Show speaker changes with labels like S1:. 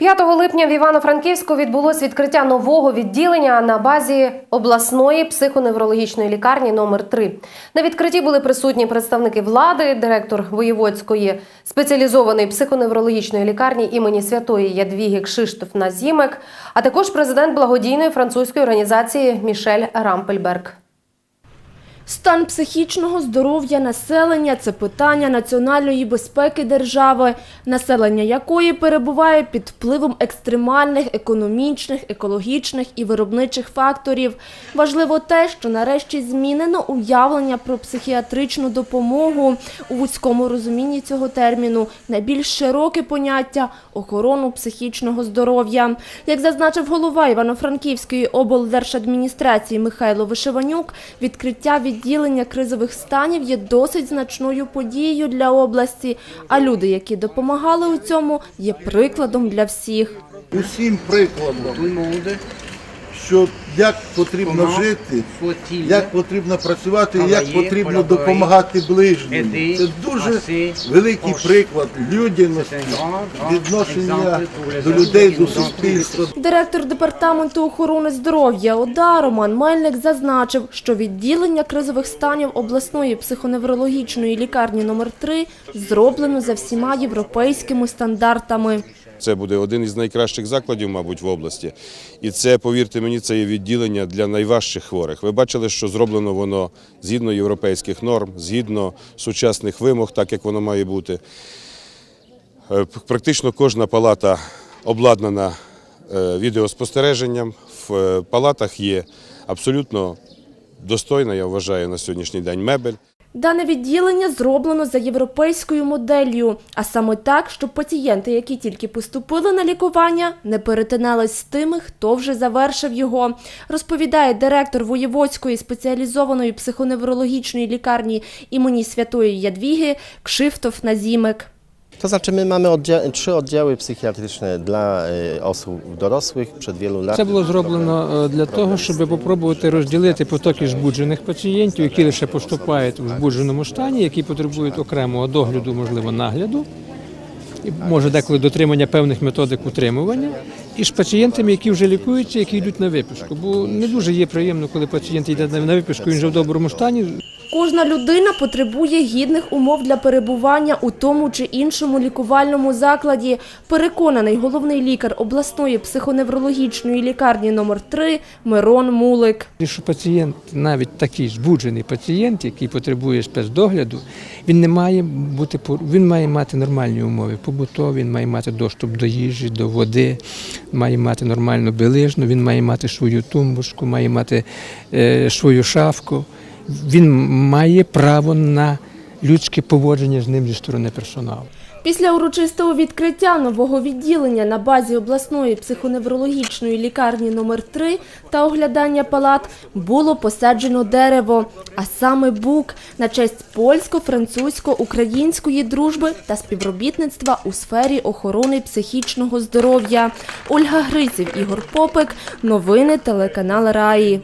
S1: 5 липня в Івано-Франківську відбулось відкриття нового відділення на базі обласної психоневрологічної лікарні номер 3 На відкритті були присутні представники влади, директор воєводської спеціалізованої психоневрологічної лікарні імені Святої Ядвіги Кшиштоф Назімек, а також президент благодійної французької організації Мішель Рампельберг.
S2: Стан психічного здоров'я населення це питання національної безпеки держави, населення якої перебуває під впливом екстремальних економічних, екологічних і виробничих факторів. Важливо те, що нарешті змінено уявлення про психіатричну допомогу у вузькому розумінні цього терміну, найбільш широке поняття охорону психічного здоров'я. Як зазначив голова Івано-Франківської облдержадміністрації Михайло Вишиванюк, відкриття відділення кризових станів є досить значною подією для області, а люди, які допомагали у цьому, є прикладом для всіх.
S3: усім прикладом, що як потрібно жити, як потрібно працювати, як потрібно допомагати ближнім. Це дуже великий приклад людяності, відношення до людей, до суспільства.
S2: Директор департаменту охорони здоров'я ОДА Роман Мельник зазначив, що відділення кризових станів обласної психоневрологічної лікарні номер 3 зроблено за всіма європейськими стандартами.
S4: Це буде один із найкращих закладів, мабуть, в області. І це, повірте мені, це є відділення для найважчих хворих. Ви бачили, що зроблено воно згідно європейських норм, згідно сучасних вимог, так як воно має бути. Е, Практично кожна палата обладнана е, відеоспостереженням. В е, палатах є абсолютно достойна, я вважаю, на сьогоднішній день мебель.
S2: Дане відділення зроблено за європейською моделлю, а саме так, щоб пацієнти, які тільки поступили на лікування, не перетинались з тими, хто вже завершив його, розповідає директор Воєводської спеціалізованої психоневрологічної лікарні імені Святої Ядвіги Кшифтов Назімек.
S5: To znaczy my mamy oddzia- trzy oddziały psychiatryczne dla e, osób dorosłych przed wielu lat.
S6: Це було зроблено е, для того, щоб спробувати розділити потоки збуджених пацієнтів, які лише поступають у збудженому стані, які потребують окремого догляду, можливо, нагляду, і може деколи дотримання певних методик утримування, і з пацієнтами, які вже лікуються, які йдуть на виписку. Бо не дуже є приємно, коли пацієнт йде на виписку, він вже в доброму стані,
S2: Кожна людина потребує гідних умов для перебування у тому чи іншому лікувальному закладі. Переконаний головний лікар обласної психоневрологічної лікарні номер 3 Мирон Мулик.
S6: І що пацієнт, навіть такий збуджений пацієнт, який потребує спецдогляду, він не має бути він має мати нормальні умови побутові, він має мати доступ до їжі, до води, має мати нормальну білизну, він має мати свою тумбочку, має мати е, свою шафку. Він має право на людське поводження з ним зі сторони персоналу.
S2: Після урочистого відкриття нового відділення на базі обласної психоневрологічної лікарні номер 3 та оглядання палат було посаджено дерево, а саме бук на честь польсько-французько-української дружби та співробітництва у сфері охорони психічного здоров'я. Ольга Гриців, Ігор Попик. Новини телеканал Раї.